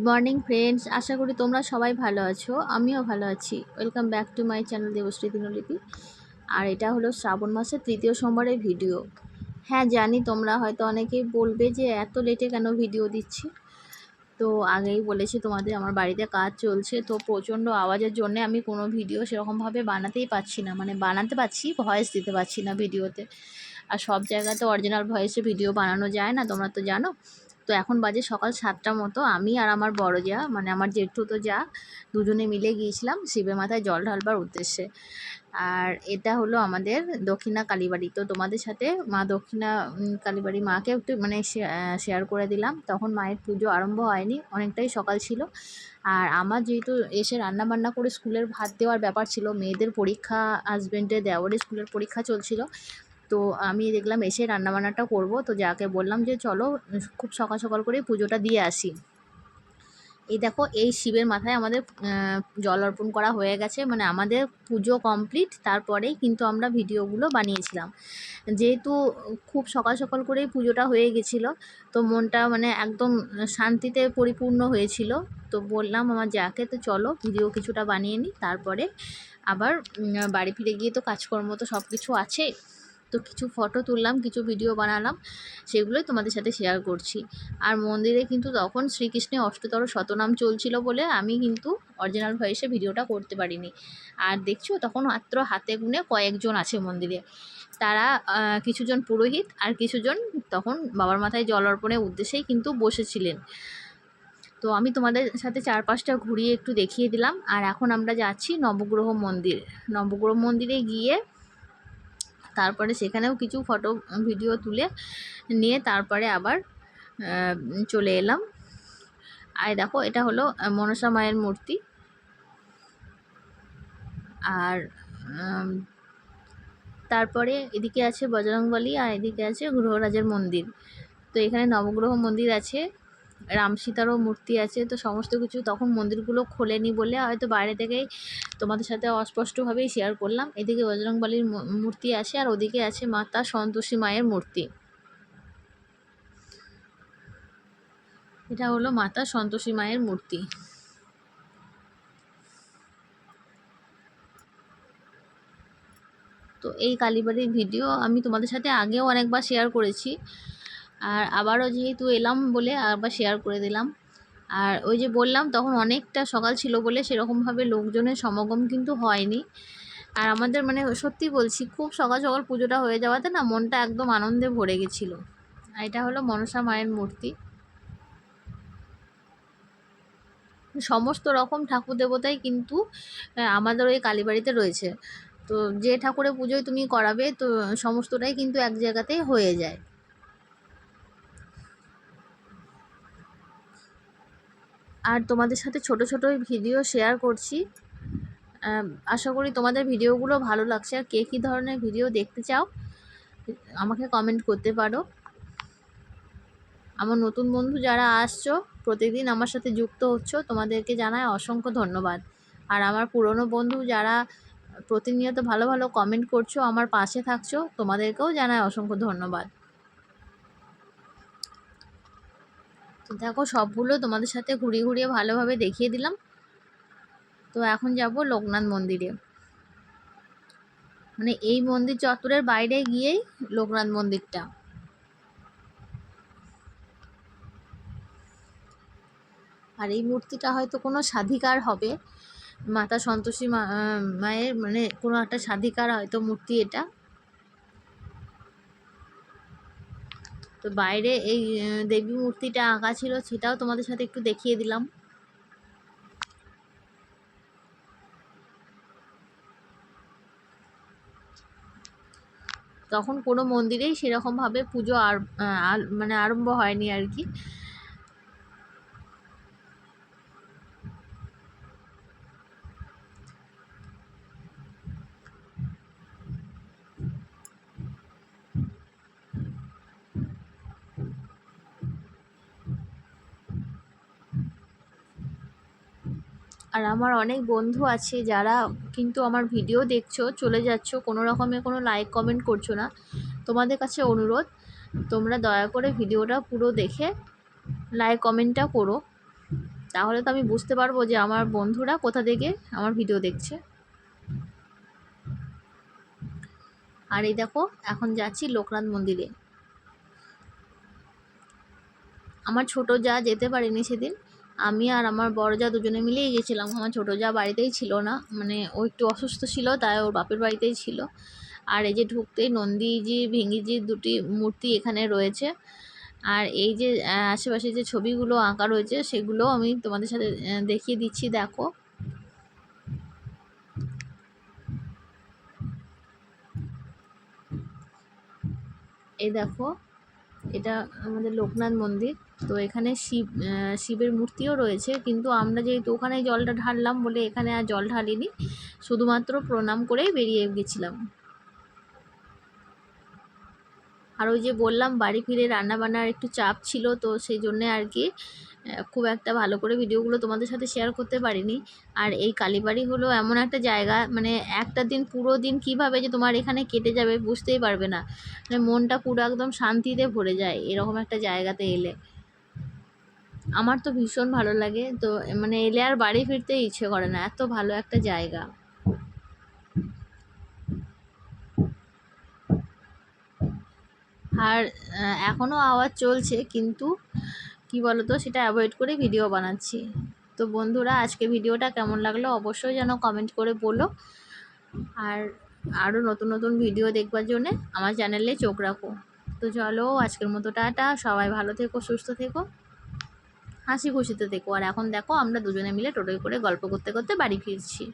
Good morning friends আশা করি তোমরা সবাই ভালো আছো। আমিও ভালো আছি। Welcome back to my channel Debashree Dinlipi আর এটা হলো শ্রাবণ মাসের তৃতীয় সোমবারের ভিডিও হ্যাঁ জানি তোমরা হয়তো অনেকেই বলবে যে এত লেটে কেন ভিডিও দিচ্ছি? তো আগেই বলেছি তোমাদের, আমার বাড়িতে কাজ চলছে, তো প্রচণ্ড আওয়াজের জন্য আমি কোনো ভিডিও সেরকমভাবে বানাতেই পারছি না। মানে বানাতে পারছি ভয়েস দিতে পারছি না ভিডিওতে আর সব জায়গাতে অরিজিনাল ভয়েসে ভিডিও বানানো যায় না, তোমরা তো জানো। তো এখন বাজে সকাল সাতটা মতো। আমি আর আমার বড় যা মানে আমার জেঠু তো যা, দুজনে মিলে গিয়েছিলাম শিবের মাথায় জল ঢালবার উদ্দেশ্যে। আর এটা হলো আমাদের দক্ষিণা কালীবাড়ি। তো তোমাদের সাথে মা দক্ষিণা কালীবাড়ি মাকে একটু মানে শেয়ার করে দিলাম। তখন মায়ের পুজো আরম্ভ হয়নি, অনেকটাই সকাল ছিল। আর আমার যেহেতু এসে রান্না বান্না করে স্কুলের ভাত দেওয়ার ব্যাপার ছিল, মেয়েদের পরীক্ষা হাজব্যান্ডের দেওয়ারের স্কুলের পরীক্ষা চলছিল। তো আমি দেখলাম এসে রান্নাবান্নাটা করব। তো যাকে বললাম যে, চলো, খুব সকাল সকাল করে পুজোটা দিয়ে আসি। এই দেখো, এই শিবের মাথায় আমাদের জল অর্পণ করা হয়ে গেছে। মানে আমাদের পুজো কমপ্লিট, তারপরেই কিন্তু আমরা ভিডিওগুলো বানিয়েছিলাম। যেহেতু খুব সকাল সকাল করেই পুজোটা হয়ে গেছিল, তো মনটা মানে একদম শান্তিতে পরিপূর্ণ হয়েছিল। তো বললাম আমার যাকে, তো চলো, ভিডিও কিছুটা বানিয়ে নিই তারপরে আবার বাড়ি ফিরে গিয়ে তো কাজকর্ম তো সব কিছু আছে। তো কিছু ফটো তুললাম, কিছু ভিডিও বানালাম, সেগুলোই তোমাদের সাথে শেয়ার করছি। আর মন্দিরে কিন্তু তখন শ্রীকৃষ্ণের অষ্টতর শতনাম চলছিল বলে আমি কিন্তু অরিজিনাল ভয়েসে ভিডিওটা করতে পারিনি। আর দেখছ, তখন মাত্র হাতে গুনে কয়েকজন আছে মন্দিরে। তারা কিছুজন পুরোহিত আর কিছুজন তখন বাবার মাথায় জল অর্পণের উদ্দেশ্যেই কিন্তু বসেছিলেন। তো আমি তোমাদের সাথে চার পাঁচটা ঘুরিয়ে একটু দেখিয়ে দিলাম। আর এখন আমরা যাচ্ছি নবগ্রহ মন্দির। নবগ্রহ মন্দিরে গিয়ে তারপরে সেখানেও কিছু ফটো, ভিডিও তুলে নিয়ে তারপরে আবার চলে এলাম। আর দেখো, এটা হলো মনসা মায়ের মূর্তি। আর তারপরে এদিকে আছে বজরংবলী আর এদিকে আছে গ্রহরাজের মন্দির। তো এখানে নবগ্রহ মন্দির আছে। রাম সীতারও মূর্তি আছে, তো সমস্ত কিছু তখন মন্দিরগুলো খোলেনি বলে হয়তো বাইরে থেকেই তোমাদের সাথে অস্পষ্টভাবেই শেয়ার করলাম। এদিকে বজরংবলীর মূর্তি আছে আর ওদিকে আছে মাতা সন্তোষী মায়ের মূর্তি। এটা হলো মাতা সন্তোষী মায়ের মূর্তি। তো এই কালীবাড়ির ভিডিও আমি তোমাদের সাথে আগেও অনেকবার শেয়ার করেছি। আর আবারও যেহেতু এলাম বলে আবার শেয়ার করে দিলাম। আর ওই যে বললাম, তখন অনেকটা সকাল ছিল বলে সেরকমভাবে লোকজনের সমাগম কিন্তু হয়নি। আর আমাদের মানে সত্যি বলছি, খুব সকাল সকাল পুজোটা হয়ে যাওয়াতে না মনটা একদম আনন্দে ভরে গেছিল। আর এটা হলো মনসা মায়ের মূর্তি। সমস্ত রকম ঠাকুর দেবতাই কিন্তু আমাদের ওই কালীবাড়িতে রয়েছে। তো যে ঠাকুরের পুজোয় তুমি করাবে, তো সমস্তটাই কিন্তু এক জায়গাতেই হয়ে যায়। আর তোমাদের সাথে ছোট ছোট ভিডিও শেয়ার করছি। আশা করি তোমাদের ভিডিওগুলো ভালো লাগছে। আর কে কী ধরনের ভিডিও দেখতে চাও, আমাকে কমেন্ট করতে পারো। আমার নতুন বন্ধু যারা আসছো, প্রতিদিন আমার সাথে যুক্ত হচ্ছ, তোমাদেরকে জানায় অসংখ্য ধন্যবাদ। আর আমার পুরনো বন্ধু যারা প্রতিনিয়ত ভালো ভালো কমেন্ট করছ, আমার পাশে থাকছো, তোমাদেরকেও জানায় অসংখ্য ধন্যবাদ তো দেখো সবগুলো তোমাদের সাথে ঘুরিয়ে ঘুরিয়ে ভালোভাবে দেখিয়ে দিলাম। তো এখন যাব লোকনাথ মন্দিরে। মানে এই মন্দির চত্বরের বাইরে গিয়েই লোকনাথ মন্দিরটা। আর এই মূর্তিটা হয়তো কোনো সাধিকার হবে। মাতা সন্তোষী মায়ের মানে কোনো একটা সাধিকার হয়তো মূর্তি এটা। তো বাইরে এই দেবী মূর্তিটা আঁকা ছিল, সেটাও তোমাদের সাথে একটু দেখিয়ে দিলাম। তখন কোনো মন্দিরেই সেরকমভাবে পুজো আর মানে আরম্ভ হয়নি আর কি। আর আমার অনেক বন্ধু আছে যারা কিন্তু আমার ভিডিও দেখছ, চলে যাচ্ছ, কোনো রকমে কোনো লাইক কমেন্ট করছ না। তোমাদের কাছে অনুরোধ, তোমরা দয়া করে ভিডিওটা পুরো দেখে লাইক কমেন্টটা করো। তাহলে তো আমি বুঝতে পারব যে আমার বন্ধুরা কোথা থেকে আমার ভিডিও দেখছে। আর এই দেখো, এখন যাচ্ছি লোকনাথ মন্দিরে। আমার ছোট যা যেতে পারেনি সেদিন আমি আর আমার বড় যা দুজনে মিলেই গেছিলাম, আমার ছোটো যা বাড়িতেই ছিল না মানে ও একটু অসুস্থ ছিল, তাই ওর বাপের বাড়িতেই ছিল। আর এই যে ঢুকতেই নন্দীজি ভেঙ্গিজির দুটি মূর্তি এখানে রয়েছে। আর এই যে আশেপাশে যে ছবিগুলো আঁকা রয়েছে, সেগুলো আমি তোমাদের সাথে দেখিয়ে দিচ্ছি, দেখো। এই দেখো, এটা আমাদের লোকনাথ মন্দির। তো এখানে শিব শিবের মূর্তিও রয়েছে। কিন্তু আমরা যেহেতু ওখানে জলটা ঢাললাম বলে এখানে আর জল ঢালিনি শুধুমাত্র প্রণাম করেই বেরিয়ে গেছিলাম। আর ওই যে বললাম বাড়ি ফিরে রান্না বান্নার একটু চাপ ছিল তো সেই জন্যে আর কি খুব একটা ভালো করে ভিডিওগুলো তোমাদের সাথে শেয়ার করতে পারিনি। আর এই কালীবাড়ি হলো এমন একটা জায়গা মানে একটা দিন পুরো দিন কীভাবে যে তোমার এখানে কেটে যাবে বুঝতেই পারবে না। মানে মনটা পুরো একদম শান্তিতে ভরে যায় এরকম একটা জায়গাতে এলে। আমার তো ভীষণ ভালো লাগে। তো মানে এলে আর বাড়ি ফিরতে ইচ্ছে করে না, এত ভালো একটা জায়গা। আর এখনও আওয়াজ চলছে, কিন্তু কি বলতো, সেটা অ্যাভয়েড করে ভিডিও বানাচ্ছি। তো বন্ধুরা, আজকে ভিডিওটা কেমন লাগল অবশ্যই যেন কমেন্ট করে বলো। আর আরও নতুন নতুন ভিডিও দেখবার জন্যে আমার চ্যানেলে চোখ রাখো। তো চলো, আজকের মতো টাটা, সবাই ভালো থেকো, সুস্থ থেকো। হাসি খুশিতে দেখো। আর এখন দেখো, আমরা দুজনে মিলে টোটোয় করে গল্প করতে করতে বাড়ি ফিরছি।